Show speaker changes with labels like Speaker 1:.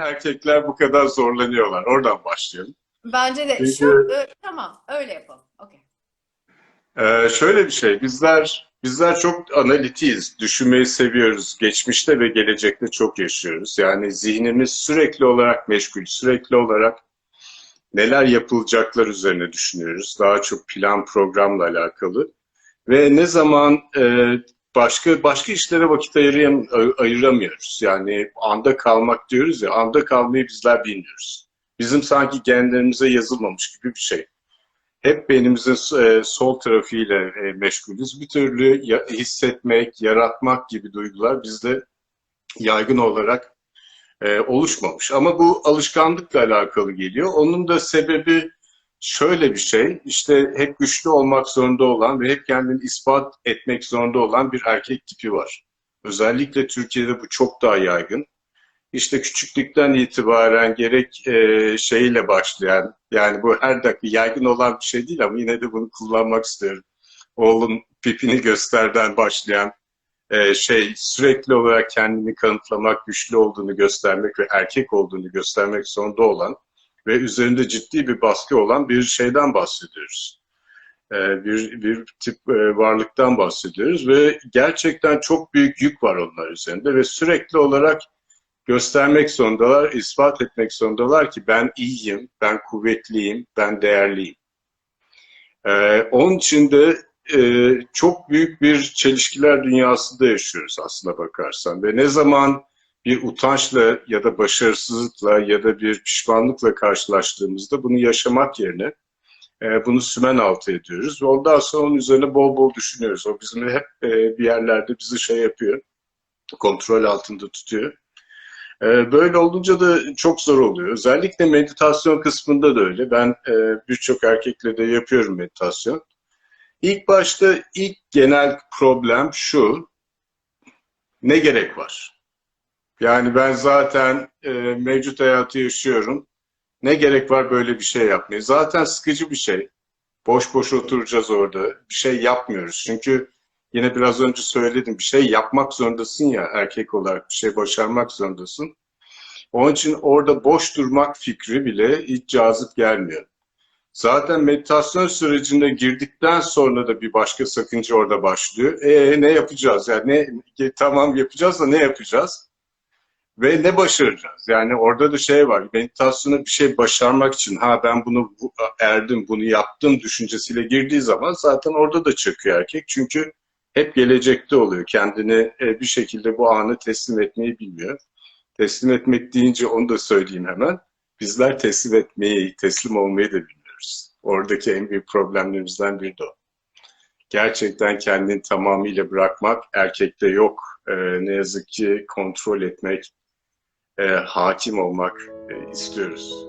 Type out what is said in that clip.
Speaker 1: erkekler bu kadar zorlanıyorlar? Oradan başlayalım.
Speaker 2: Bence de.
Speaker 1: Çünkü-
Speaker 2: Şu, ö- tamam öyle yapalım. Okey.
Speaker 1: Ee, şöyle bir şey, bizler bizler çok analitiyiz, düşünmeyi seviyoruz. Geçmişte ve gelecekte çok yaşıyoruz. Yani zihnimiz sürekli olarak meşgul, sürekli olarak neler yapılacaklar üzerine düşünüyoruz. Daha çok plan programla alakalı. Ve ne zaman e, başka başka işlere vakit ayıram, ayıramıyoruz. Yani anda kalmak diyoruz ya, anda kalmayı bizler bilmiyoruz. Bizim sanki genlerimize yazılmamış gibi bir şey hep beynimizin e, sol tarafıyla e, meşgulüz. Bir türlü hissetmek, yaratmak gibi duygular bizde yaygın olarak e, oluşmamış. Ama bu alışkanlıkla alakalı geliyor. Onun da sebebi şöyle bir şey. İşte hep güçlü olmak zorunda olan ve hep kendini ispat etmek zorunda olan bir erkek tipi var. Özellikle Türkiye'de bu çok daha yaygın. İşte küçüklükten itibaren gerek e, şeyle başlayan, yani bu her dakika yaygın olan bir şey değil ama yine de bunu kullanmak istiyorum. Oğlum pipini gösterden başlayan e, şey sürekli olarak kendini kanıtlamak, güçlü olduğunu göstermek ve erkek olduğunu göstermek zorunda olan ve üzerinde ciddi bir baskı olan bir şeyden bahsediyoruz. E, bir, bir tip e, varlıktan bahsediyoruz ve gerçekten çok büyük yük var onlar üzerinde ve sürekli olarak göstermek zorundalar, ispat etmek zorundalar ki ben iyiyim, ben kuvvetliyim, ben değerliyim. Ee, onun için de e, çok büyük bir çelişkiler dünyasında yaşıyoruz aslına bakarsan. Ve ne zaman bir utançla ya da başarısızlıkla ya da bir pişmanlıkla karşılaştığımızda bunu yaşamak yerine e, bunu sümen altı ediyoruz. Ondan sonra onun üzerine bol bol düşünüyoruz. O bizim hep e, bir yerlerde bizi şey yapıyor, kontrol altında tutuyor. Ee, Böyle olunca da çok zor oluyor. Özellikle meditasyon kısmında da öyle. Ben e, birçok erkekle de yapıyorum meditasyon. İlk başta ilk genel problem şu. Ne gerek var? Yani ben zaten e, mevcut hayatı yaşıyorum. Ne gerek var böyle bir şey yapmaya? Zaten sıkıcı bir şey. Boş boş oturacağız orada. Bir şey yapmıyoruz. Çünkü yine biraz önce söyledim bir şey yapmak zorundasın ya erkek olarak bir şey başarmak zorundasın. Onun için orada boş durmak fikri bile hiç cazip gelmiyor. Zaten meditasyon sürecine girdikten sonra da bir başka sakınca orada başlıyor. E ne yapacağız? Yani ne tamam yapacağız da ne yapacağız? Ve ne başaracağız? Yani orada da şey var. Meditasyona bir şey başarmak için ha ben bunu bu- erdim, bunu yaptım düşüncesiyle girdiği zaman zaten orada da çöküyor erkek. Çünkü hep gelecekte oluyor. Kendini e, bir şekilde bu anı teslim etmeyi bilmiyor. Teslim etmek deyince onu da söyleyeyim hemen. Bizler teslim etmeyi, teslim olmayı da bilmiyoruz. Oradaki en büyük problemlerimizden biri de o. Gerçekten kendini tamamıyla bırakmak erkekte yok. E, ne yazık ki kontrol etmek, e, hakim olmak e, istiyoruz.